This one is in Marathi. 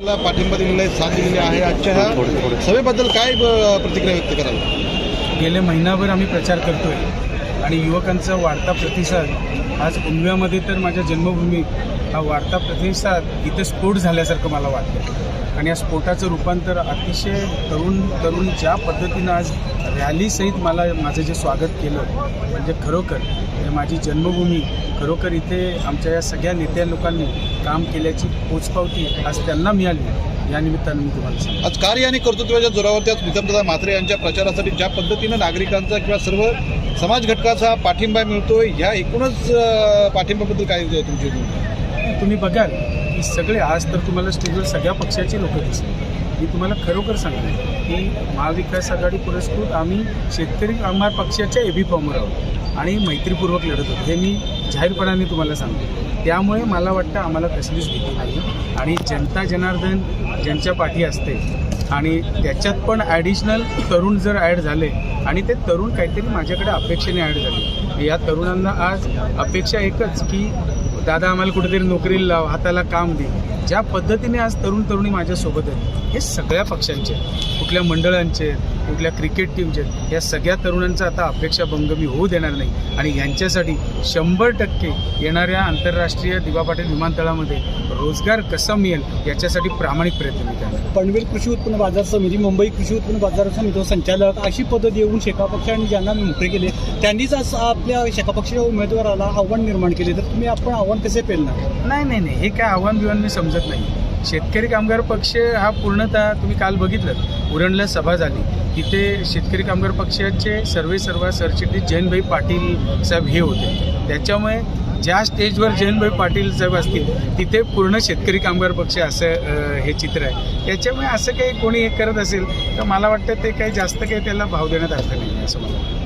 ला पाठिंबा दिलेला आहे साथ दिलेली आहे. आजच्या ह्या सभेबद्दल काय ब- प्रतिक्रिया व्यक्त कराल? गेले महिनाभर आम्ही प्रचार करतोय आणि युवकांचा वाढता प्रतिसाद आज उंबियामध्ये तर माझ्या जन्मभूमी हा वाढता प्रतिसाद इथे स्फोट झाल्यासारखं मला वाटतं. आणि या स्फोटाचं रूपांतर अतिशय तरुण तरुण ज्या पद्धतीनं आज रॅलीसहित मला माझं जे स्वागत केलं म्हणजे खरोखर हे माझी जन्मभूमी खरोखर इथे आमच्या या सगळ्या नेत्या लोकांनी काम केल्याची पोचपावती आज त्यांना मिळाली. या निमित्तानं मी तुम्हाला सांगतो. आज कार्य आणि कर्तृत्वाच्या जोरावरती आज प्रीतमदादा म्हात्रे यांच्या प्रचारासाठी ज्या पद्धतीनं नागरिकांचा किंवा सर्व समाज घटकाचा पाठिंबा मिळतोय या एकूणच पाठिंबाबद्दल पाठिंब्याबद्दल काय तुमची? तुम्ही बघाल की सगळे आज तर तुम्हाला स्टेजवर सगळ्या पक्षाचे लोक दिसतील मी तुम्हाला खरोखर सांगते की महाविकास आघाडी पुरस्कृत आम्ही शेतकरी कामगार पक्षाच्या एबी फॉर्मवर आहोत आणि मैत्रीपूर्वक लढत होतो. हे मी जाहीरपणाने तुम्हाला सांगतो त्यामुळे मला वाटतं आम्हाला कसलीच भीती नाही आणि जनता जनार्दन ज्यांच्या पाठी असते आणि त्याच्यात पण ॲडिशनल तरुण जर ॲड झाले आणि ते तरुण काहीतरी माझ्याकडे अपेक्षेने ॲड झाले. या तरुणांना आज अपेक्षा एकच की दादा आम्हाला कुठेतरी नोकरीला लाव हाताला काम दे. ज्या पद्धतीने आज तरुण तरुणी माझ्यासोबत आहेत हे सगळ्या पक्षांचे. कुठल्या मंडळांचे आहेत, कुठल्या क्रिकेट टीमचे आहेत. या सगळ्या तरुणांचा आता अपेक्षाभंग मी होऊ देणार नाही आणि यांच्यासाठी शंभर टक्के येणाऱ्या आंतरराष्ट्रीय दिवा पाटील विमानतळामध्ये रोजगार कसा मिळेल याच्यासाठी प्रामाणिक प्रयत्न मी करणार पनवेल कृषी उत्पन्न बाजार समिती मुंबई कृषी उत्पन्न बाजार समिती संचालक अशी पदं देऊन शेका पक्षाने ज्यांना मोकळे केले त्यांनीच आज आपल्या शेका पक्षाच्या उमेदवाराला आव्हान निर्माण केले तर तुम्ही आपण आव्हान कसे पेलणार नाही नाही नाही हे काय आव्हान बिव्हान मी समजत नाही. शेतकरी कामगार पक्ष हा पूर्णतः तुम्ही काल बघितलं उरणला सभा झाली. तिथे शेतकरी कामगार पक्षाचे सर्वे सर्व सरचिटणीस जयंतभाई पाटील साहेब हे होते. त्याच्यामुळे ज्या स्टेजवर जयंतभाई पाटील साहेब असतील तिथे पूर्ण शेतकरी कामगार पक्ष असं हे चित्र आहे. त्याच्यामुळे असं काही कोणी हे करत असेल तर मला वाटतं ते काही जास्त काही त्याला भाव देण्यात अर्थ नाही असं मला वाटतं.